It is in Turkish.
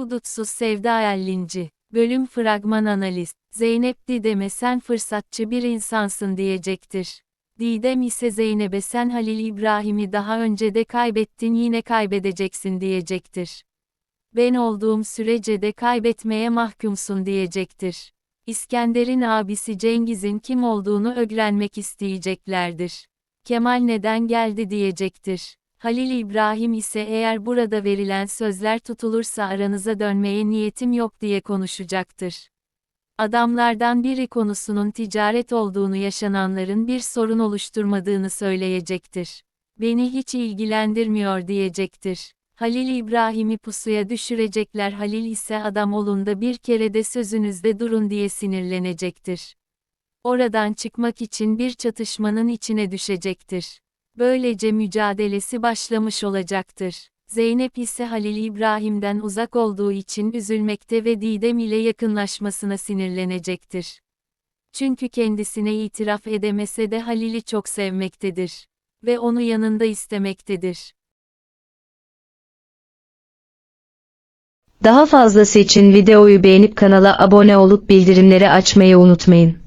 Umutsuz Sevda Ellinci. Bölüm fragman analiz. Zeynep Didem'e sen fırsatçı bir insansın diyecektir. Didem ise Zeynep'e sen Halil İbrahim'i daha önce de kaybettin yine kaybedeceksin diyecektir. Ben olduğum sürece de kaybetmeye mahkumsun diyecektir. İskender'in abisi Cengiz'in kim olduğunu öğrenmek isteyeceklerdir. Kemal neden geldi diyecektir. Halil İbrahim ise eğer burada verilen sözler tutulursa aranıza dönmeye niyetim yok diye konuşacaktır. Adamlardan biri konusunun ticaret olduğunu yaşananların bir sorun oluşturmadığını söyleyecektir. Beni hiç ilgilendirmiyor diyecektir. Halil İbrahim'i pusuya düşürecekler Halil ise adam olunda bir kere de sözünüzde durun diye sinirlenecektir. Oradan çıkmak için bir çatışmanın içine düşecektir. Böylece mücadelesi başlamış olacaktır. Zeynep ise Halil İbrahim'den uzak olduğu için üzülmekte ve Didem ile yakınlaşmasına sinirlenecektir. Çünkü kendisine itiraf edemese de Halil'i çok sevmektedir. Ve onu yanında istemektedir. Daha fazlası için videoyu beğenip kanala abone olup bildirimleri açmayı unutmayın.